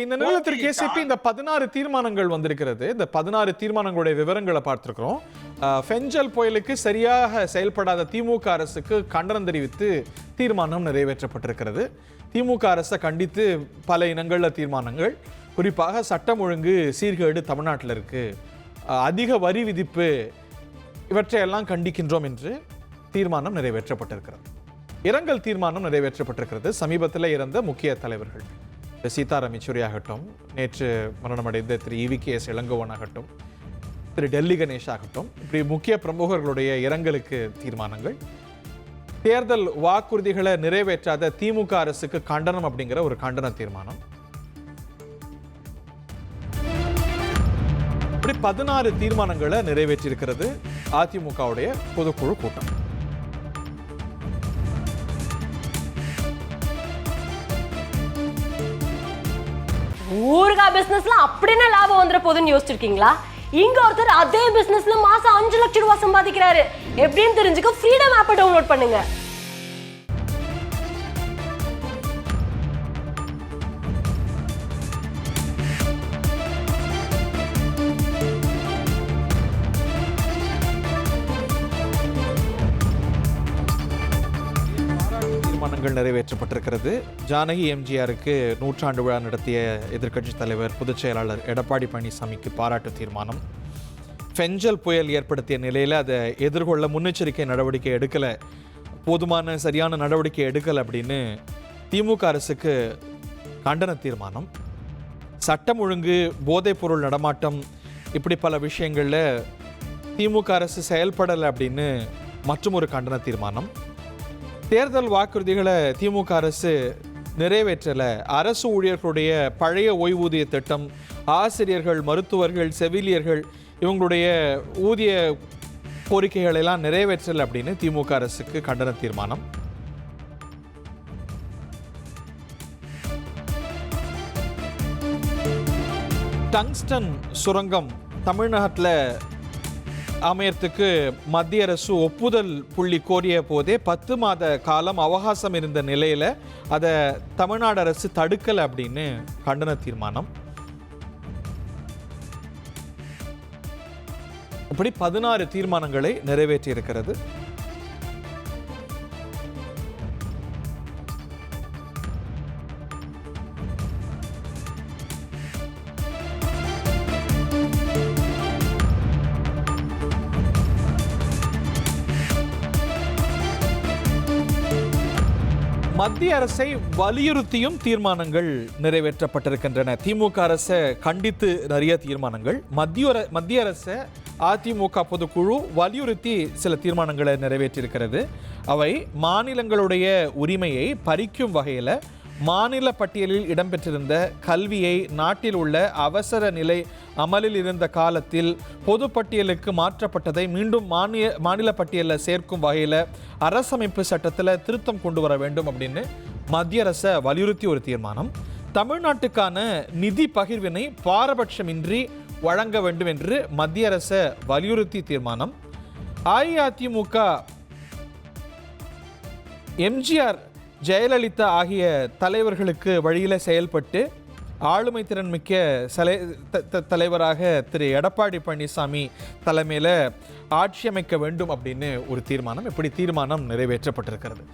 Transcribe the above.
இந்த நிலையத்திற்கு கேசிபி இந்த பதினாறு தீர்மானங்கள் வந்திருக்கிறது. இந்த பதினாறு தீர்மானங்களுடைய விவரங்களை பார்த்திருக்கிறோம். ஃபெஞ்சல் புயலுக்கு சரியாக செயல்படாத திமுக அரசுக்கு கண்டனம் தெரிவித்து தீர்மானம் நிறைவேற்றப்பட்டிருக்கிறது. திமுக அரசை கண்டித்து பல இனங்களில் தீர்மானங்கள். குறிப்பாக சட்டம் ஒழுங்கு சீர்கேடு தமிழ்நாட்டில் இருக்கு. அஹ், அதிக வரி விதிப்பு இவற்றையெல்லாம் கண்டிக்கின்றோம் என்று தீர்மானம் நிறைவேற்றப்பட்டிருக்கிறது. இரங்கல் தீர்மானம் நிறைவேற்றப்பட்டிருக்கிறது. சமீபத்தில் இறந்த முக்கிய தலைவர்கள். சீதாராம் யெச்சூரி ஆகட்டும் நேற்று மரணமடைந்த திரு E V K S Elangovan ஆகட்டும் திரு டெல்லி கணேஷ் ஆகட்டும் இப்படி முக்கிய பிரமுகர்களுடைய இரங்கலுக்கு தீர்மானங்கள். தேர்தல் வாக்குறுதிகளை நிறைவேற்றாத திமுக அரசுக்கு கண்டனம் அப்படிங்கிற ஒரு கண்டன தீர்மானம். இப்படி பதினாறு தீர்மானங்களை நிறைவேற்றியிருக்கிறது அதிமுகவுடைய பொதுக்குழு கூட்டம். ஊறுகாய் பிசினஸ்ல அப்படின்னு லாபம் வந்துட போகுதுன்னு யோசிச்சிருக்கீங்களா? இங்க ஒருத்தர் அதே பிசினஸ்ல மாசம் அஞ்சு லட்சம் ரூபாய் சம்பாதிக்கிறாரு. எப்படின்னு தெரிஞ்சுக்க ஃப்ரீடம் ஆப்பை டவுன்லோட் பண்ணுங்க. தீர்மானங்கள் நிறைவேற்றப்பட்டிருக்கிறது. ஜானகி எம்ஜிஆருக்கு நூற்றாண்டு விழா நடத்திய எதிர்க்கட்சித் தலைவர் பொதுச் செயலாளர் எடப்பாடி பழனிசாமிக்கு பாராட்டு தீர்மானம். ஃபெஞ்சல் புயல் ஏற்படுத்திய நிலையில் அதை எதிர்கொள்ள முன்னெச்சரிக்கை நடவடிக்கை எடுக்கலை. போதுமான சரியான நடவடிக்கை எடுக்கலை அப்படின்னு திமுக அரசுக்கு கண்டன தீர்மானம். சட்டம் ஒழுங்கு போதைப்பொருள் நடமாட்டம் இப்படி பல விஷயங்களில் திமுக அரசு செயல்படலை அப்படின்னு மற்றும் ஒரு கண்டன தீர்மானம். தேர்தல் வாக்குறுதிகளை திமுக அரசு நிறைவேற்றலை. அரசு ஊழியர்களுடைய பழைய ஓய்வூதிய திட்டம் ஆசிரியர்கள் மருத்துவர்கள் செவிலியர்கள் இவங்களுடைய ஊதிய கோரிக்கைகளை எல்லாம் நிறைவேற்றலை அப்படின்னு திமுக அரசுக்கு கண்டன தீர்மானம். டங்ஸ்டன் சுரங்கம் தமிழ்நாட்டில் அமையத்துக்கு மத்திய அரசு ஒப்புதல் புள்ளி கோரிய போதே பத்து மாத காலம் அவகாசம் இருந்த நிலையில அதை தமிழ்நாடு அரசு தடுக்கலை அப்படின்னு கண்டன தீர்மானம். இப்படி பதினாறு தீர்மானங்களை நிறைவேற்றியிருக்கிறது. மத்திய அரசை வலியுறுத்தியும் தீர்மானங்கள் நிறைவேற்றப்பட்டிருக்கின்றன. திமுக அரசை கண்டித்து நிறைய தீர்மானங்கள். மத்திய அர- மத்திய அரசை அதிமுக பொதுக்குழு வலியுறுத்தி சில தீர்மானங்களை நிறைவேற்றியிருக்கிறது. அவை மாநிலங்களுடைய உரிமையை பறிக்கும் வகையில் மாநில பட்டியலில் இடம்பெற்றிருந்த கல்வியை நாட்டில் உள்ள அவசர நிலை அமலில் இருந்த காலத்தில் பொது பட்டியலுக்கு மாற்றப்பட்டதை மீண்டும் மாநில மாநில பட்டியலில் சேர்க்கும் வகையில் அரசமைப்பு சட்டத்தில் திருத்தம் கொண்டு வர வேண்டும் அப்படின்னு மத்திய அரசை வலியுறுத்தி ஒரு தீர்மானம். தமிழ்நாட்டுக்கான நிதி பகிர்வினை பாரபட்சமின்றி வழங்க வேண்டும் என்று மத்திய அரசை வலியுறுத்தி தீர்மானம். அஇஅதிமுக எம்ஜிஆர் ஜெயலலிதா ஆகிய தலைவர்களுக்கு வழியில் செயல்பட்டு ஆளுமை திறன் மிக்க சலை த- த- தலைவராக திரு எடப்பாடி பழனிசாமி தலைமையில் ஆட்சி அமைக்க வேண்டும் அப்படின்னு ஒரு தீர்மானம் இப்படி தீர்மானம் நிறைவேற்றப்பட்டிருக்கிறது.